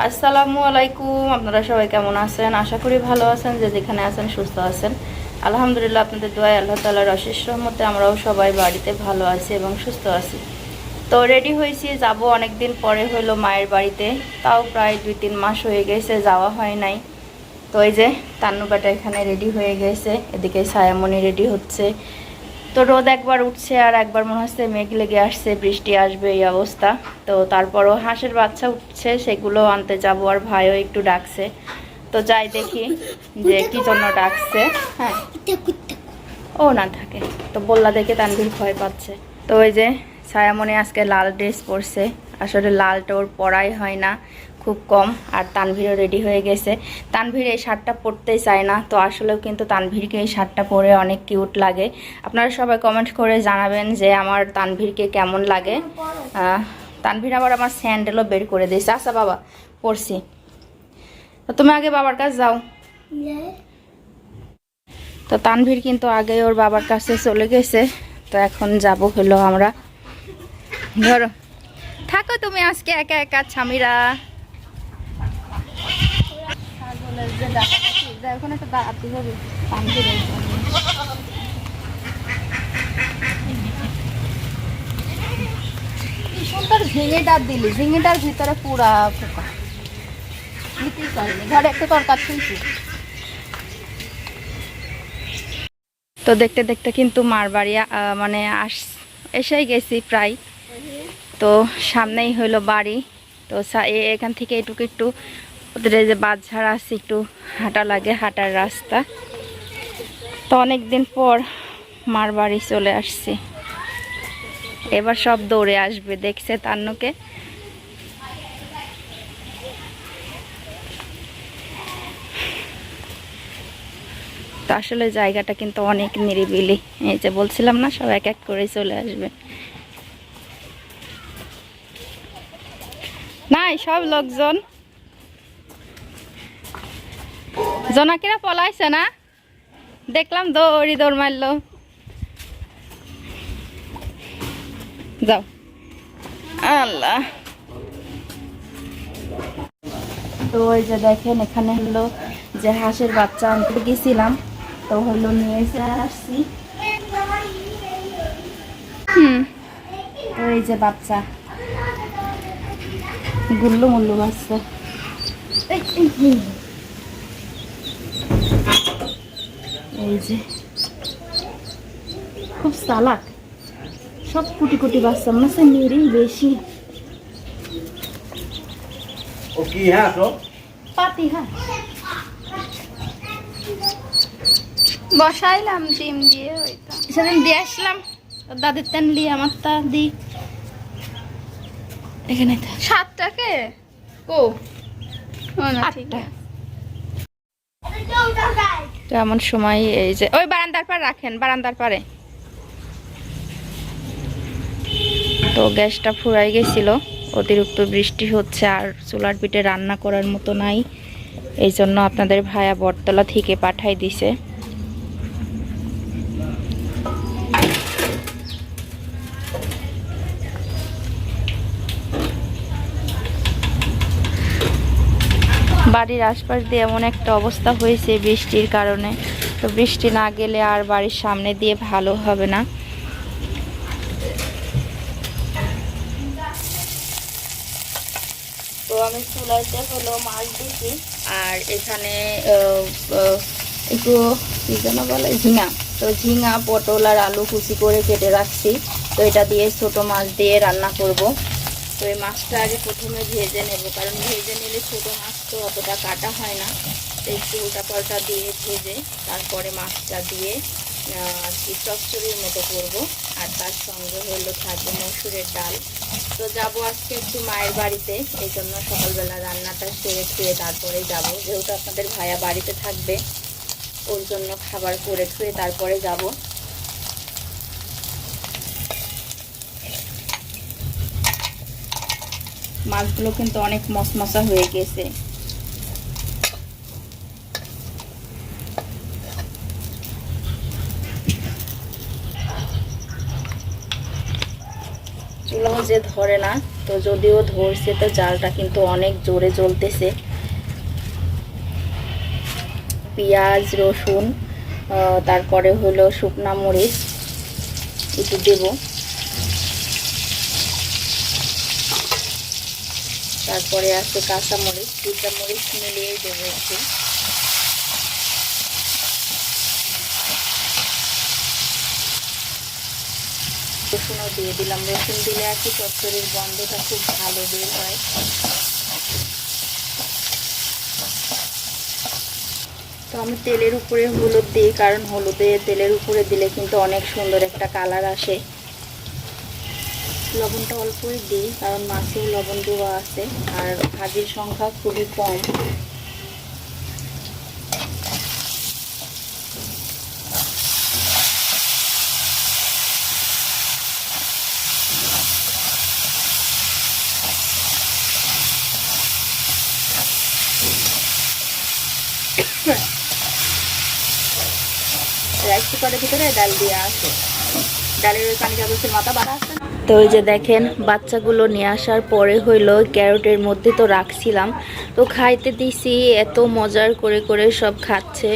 আসসালামু আলাইকুম, আপনারা সবাই কেমন আছেন? আশা করি ভালো আছেন, যে যেখানে আছেন সুস্থ আছেন। আলহামদুলিল্লাহ, আপনাদের দোয়ায় আল্লাহ তালার অশেষ রহমতে আমরাও সবাই বাড়িতে ভালো আছি এবং সুস্থ আছি। তো রেডি হয়েছি, যাব অনেক দিন পরে হলো মায়ের বাড়িতে। তাও প্রায় দুই তিন মাস হয়ে গেছে, যাওয়া হয় নাই। তো এই যে তান্নুকাটা এখানে রেডি হয়ে গেছে, এদিকে ছায়ামণি রেডি হচ্ছে। তো রোদ একবার উঠছে আর একবার মনে হচ্ছে মেঘ লেগে আসছে, বৃষ্টি আসবে, এই অবস্থা। তো তারপরও হাঁসের বাচ্চা উঠছে, সেগুলো আনতে যাব আর ভাইও একটু ডাকছে। তো যাই দেখি যে কি জন্য ডাকছে হ্যাঁ। ও না থাকে, তো বললা দেখে তানভীর ভয় পাচ্ছে। তো ওই যে ছায়ামণি আজকে লাল ড্রেস পরছে, আসলে লালটা ওর পরাই হয় না। খুব কম, আর তানভীরও রেডি হয়ে গেছে। তানভীর এই শার্টটা পরতেই চায় না, তো আসলেও কিন্তু তানভীরকে এই শার্টটা পরে অনেক কিউট লাগে। আপনারা সবাই কমেন্ট করে জানাবেন যে আমার তানভীরকে কেমন লাগে। তানভীর আবার আমার স্যান্ডেলও বের করে দিয়েছে। আচ্ছা বাবা, পরছি। তো তুমি আগে বাবার কাছে যাও। তো তানভীর কিন্তু আগে ওর বাবার কাছে চলে গেছে। তো এখন যাব হলো আমরা। ধরো। থাকো তুমি আজকে একা একা, ছামিরা। ঝিঙেটার দিলি ঝিঙেটার ভিতরে পুরা পোকা। ঘরে একটা তরকার তুলছি তো দেখতে দেখতে কিন্তু মার বাড়ি আহ, মানে আস এসেই গেছি প্রায়। তো সামনেই হইল বাড়ি। তো এখান থেকে এটুকু একটু ওদের যে বাঁধঝাড়া আছে, একটু হাঁটা লাগে, হাঁটার রাস্তা। তো অনেক দিন পর মার বাড়ি চলে আসছি। এবার সব দৌড়ে আসবে, দেখছে তান্নুকে। আসলে জায়গাটা কিন্তু অনেক নিরিবিলি। এই যে বলছিলাম না, সব এক এক করে চলে আসবে। নাই, সব লোকজন জোনাকিরা পলাইছে না? দেখলাম দৌড়ি দৌড় মারলো। যাও। আল্লাহ। তো ওই যে দেখেন, এখানে হলো যে হাঁসের বাচ্চা আনতে গেছিলাম, তো হলো নিয়ে এসে আসছি। তো এই যে বাচ্চা। গুল্লু মুল্লু বাচ্চা। এই, যে। খুব সালাক সব কুটি কুটি বাচ্চা মনে হচ্ছে মেরেই বেশি। ও কি হ্যাঁ পাতি হ্যাঁ। বসাইলাম ডিম দিয়ে ওইটা সেদিন দিয়ে আসলাম। দাদির তেন দিয়ে আমার তা দি এখানে। সাতটাকে? ও। ও না ঠিক আছে। তো এমন সময় এই যে, ওই বারান্দার পার রাখেন, বারান্দার পারে তো গ্যাসটা ফুরাই গেছিল, অতিরিক্ত বৃষ্টি হচ্ছে আর চুলার পিঠে রান্না করার মতো নাই। এই জন্য আপনাদের ভায়া বটতলা থেকে পাঠাই দিছে। বাড়ির আশপাশ দিয়ে এমন একটা অবস্থা হয়েছে বৃষ্টির কারণে। তো বৃষ্টি না গেলে আর বাড়ির সামনে দিয়ে ভালো হবে না। তো আমি চুলাইতে হলো মাছ দিছি আর এখানে একটু কি যেন বলে, ঝিঙা। তো ঝিঙা, পটল আর আলু কুচি করে কেটে রাখছি। তো এটা দিয়ে ছোট মাছ দিয়ে রান্না করব। তো এই মাছটা আগে প্রথমে ভেজে নেব, কারণ ভেজে নিলে ছোটো মাছ তো অতটা কাটা হয় না। একটু উল্টা পাল্টা দিয়ে ভেজে তারপরে মাছটা দিয়ে আর কি চচ্চড়ির মতো করব। আর তার সঙ্গে হলো থাকবে মসুরের ডাল। তো যাব আজকে একটু মায়ের বাড়িতে, এই জন্য সকালবেলা রান্নাটা সেরে খেয়ে তারপরে যাব। যেহেতু আপনাদের ভাইয়া বাড়িতে থাকবে, ওর জন্য খাবার করে খেয়ে তারপরে যাব। মাছগুলো কিন্তু অনেক মশমশা হয়ে গেছে। চুলাও যে ধরে না, তো যদিও ধরছে, তো জালটা কিন্তু অনেক জোরে জ্বলতেছে। পেঁয়াজ, রসুন তারপরে হলো শুকনা মরিচ, একটু দেবো। তারপরে আছে কাঁচা মরিচ দুটা মরিচ মিলিয়ে দেবো একটু। রসুনও দিয়ে দিলাম। রসুন দিলে আর কি চচ্চড়ির গন্ধটা খুব ভালো বের হয়। তো আমি তেলের উপরে হলুদ দিই, কারণ হলুদে, তেলের উপরে দিলে কিন্তু অনেক সুন্দর একটা কালার আসে। লবণটা অল্পই দিই, কারণ মাছেও লবণ দেওয়া আছে, আর ভাজির সংখ্যা খুবই কম। রাইস কুকারের ভিতরে ডাল দিয়ে আসে ডালের ওই পানি মাথা বাড়া না? তো ওই যে দেখেন, বাচ্চাগুলো নিয়ে আসার পরে হইল ক্যারোটের মধ্যে তো রাখছিলাম। তো খাইতে দিছি, এত মজার করে করে সব খাচ্ছে।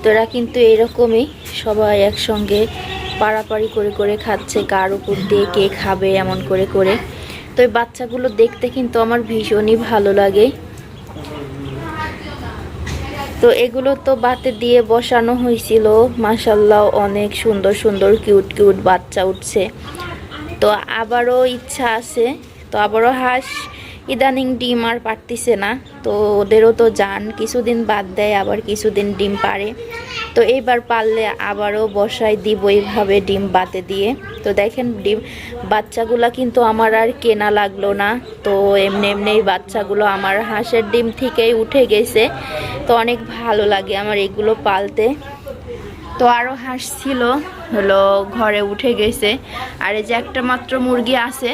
তো এরা কিন্তু এরকমই সবাই একসঙ্গে পাড়াপাড়ি করে করে খাচ্ছে, কার উপর দিয়ে কে খাবে এমন করে করে। তো এই বাচ্চাগুলো দেখতে কিন্তু আমার ভীষণই ভালো লাগে। তো এগুলো তো বাতে দিয়ে বসানো হয়েছিল। মাসাল্লাহ অনেক সুন্দর সুন্দর, কিউট কিউট বাচ্চা উঠছে। তো আবারও ইচ্ছা আছে, তো আবারও হাঁস ইদানিং ডিম আর পারতিছে না, তো ওদেরও তো যান, কিছুদিন বাদ দেয়, আবার কিছুদিন ডিম পারে তো এইবার পারলে আবারও বসাই দিব এইভাবে ডিম বাতে দিয়ে। তো দেখেন ডিম, বাচ্চাগুলা কিন্তু আমার আর কেনা লাগল না, তো এমনি এমনি বাচ্চাগুলো আমার হাঁসের ডিম থেকেই উঠে গেছে। তো অনেক ভালো লাগে আমার এগুলো পালতে। তো আরও হাঁস ছিল হলো ঘরে উঠে গেছে। আর এই যে একটা মাত্র মুরগি আছে,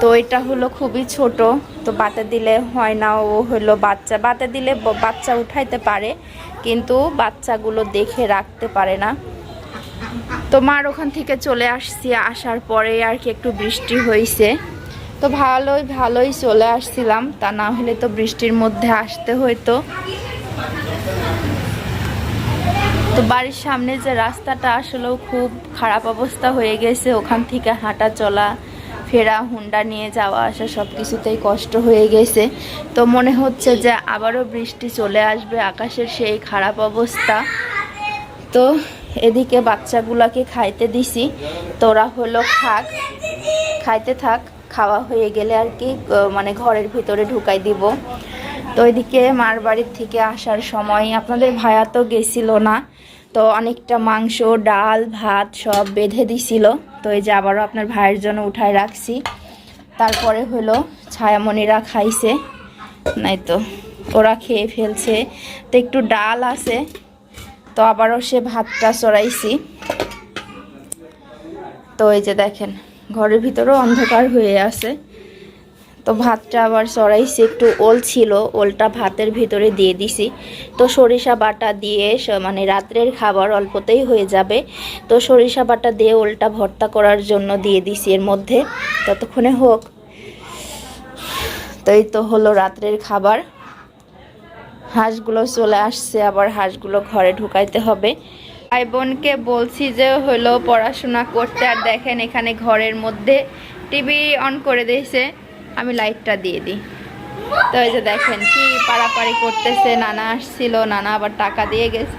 তো এটা হলো খুবই ছোট, তো বাতে দিলে হয় না, ও হলো বাচ্চা। বাতে দিলে বাচ্চা উঠাইতে পারে, কিন্তু বাচ্চাগুলো দেখে রাখতে পারে না। তো মার ওখান থেকে চলে আসছি, আসার পরে আর কি একটু বৃষ্টি হয়েছে তো ভালোই ভালোই চলে আসছিলাম, তা না হলে তো বৃষ্টির মধ্যে আসতে হইতো। তো বাড়ির সামনে যে রাস্তাটা, আসলেও খুব খারাপ অবস্থা হয়ে গেছে। ওখান থেকে হাঁটা চলা, ফেরা, হুন্ডা নিয়ে যাওয়া, আসা সব কিছুতেই কষ্ট হয়ে গেছে। তো মনে হচ্ছে যে আবারও বৃষ্টি চলে আসবে, আকাশের সেই খারাপ অবস্থা। তো এদিকে বাচ্চাগুলাকে খাইতে দিছি। তোরা হলো খাক, খাইতে থাক, খাওয়া হয়ে গেলে আর কি মানে ঘরের ভিতরে ঢুকাই দিব। তো ওইদিকে মার বাড়ির থেকে আসার সময় আপনাদের ভাইয়া তো গেছিল না, তো অনেকটা মাংস, ডাল, ভাত সব বেঁধে দিছিল। তো এই যে আবারও আপনার ভাইয়ের জন্য উঠায় রাখছি। তারপরে হলো ছায়ামণিরা খাইছে। নাই তো, ওরা খেয়ে ফেলছে। তো একটু ডাল আছে, তো আবারও সে ভাতটা চড়াইছি। তো এই যে দেখেন, ঘরের ভিতরেও অন্ধকার হয়ে আছে। তো ভাতটা আবার চড়াইছি একটু ওল ছিল, ওলটা ভাতের ভিতরে দিয়ে দিছি। তো সরিষা বাটা দিয়ে মানে রাত্রের খাবার অল্পতেই হয়ে যাবে। তো সরিষা বাটা দিয়ে ওলটা ভর্তা করার জন্য দিয়ে দিছি এর মধ্যে। ততক্ষণে হোক। তো এই তো হলো রাত্রের খাবার। হাঁসগুলো চলে আসছে, আবার হাঁসগুলো ঘরে ঢুকাইতে হবে। ভাই বোনকে বলছি যে হলো পড়াশোনা করতে, আর দেখেন এখানে ঘরের মধ্যে টিভি অন করে দিয়েছে। আমি লাইটটা দিয়ে দিই। তো এই যে দেখেন কি পাড়াপাড়ি করতেছে, নানা আসছিল, নানা আবার টাকা দিয়ে গেছে।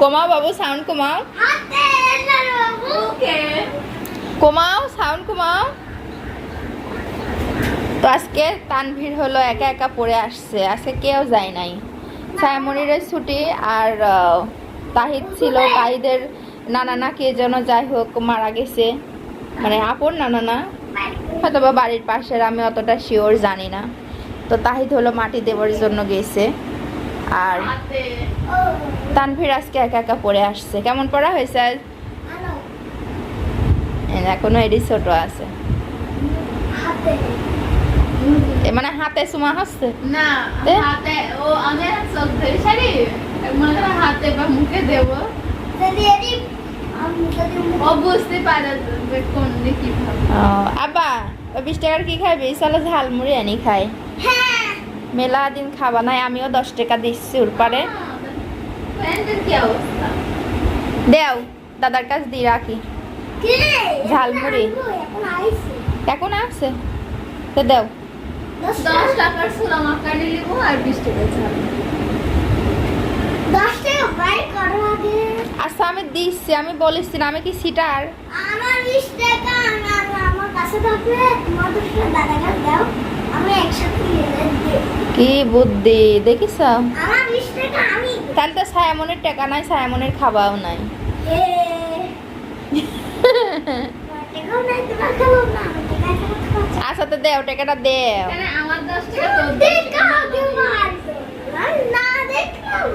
কমাও বাবু, সাউন্ড কমাও। কমাও, সাউন্ড কমাও। তো আজকে তানভীর হলো একা একা পড়ে আসছে, আজকে কেউ যায় নাই। ছায়ামণিরের ছুটি আর তাহিদ ছিল, তাহিদের নানা না কে যেন যাই হোক মারা গেছে। মানে আপন নানা না। হয়তো বা বাড়ির পাশের আমি অতটা শিওর জানি না। তো তাহিদ হলো মাটি দেওয়ার জন্য গেছে। আর তানভীর আজকে একা একা পড়ে আসছে। কেমন পড়া হয়েছে? আজ এখনও এডি ছোট আছে। মানে হাতে সুমা হাসছে? না হাতে ও আমি চোখ ধরে সারি হাতে বা মুখে দেব। ওই বিশ টাকার কি খাইবি? চলো ঝালমুড়ি আনি খাই। হ্যাঁ। মেলা দিন খাবা নাই আমিও দশ টাকা দিচ্ছি ওর পারে। অবস্থা? দেও দাদার কাছ দিয়ে রাখি। ঝালমুড়ি। এখন আছে তো দেও। দশ টাকার সুলা মাকানি নিবো আর বিশ টাকা ছাড় দশ করো আগে। আচ্ছা আমি দিচ্ছি আমি বলেছি না আমি কি সিটার? আমার বিশ টাকা আমার আমার কাছে থাকলে তোমার দশ টাকা দাদা কাছে দাও আমি একসাথে কি বুদ্ধি দেখিস? আমার বিশ টাকা আমি। তাহলে তো সায়ামনের টাকা নাই সায়ামনের খাওয়াও নাই। আচ্ছা তো দেও টাকাটা দেও। আমার দশ টাকা তোর দশ দেখা না দেখলাম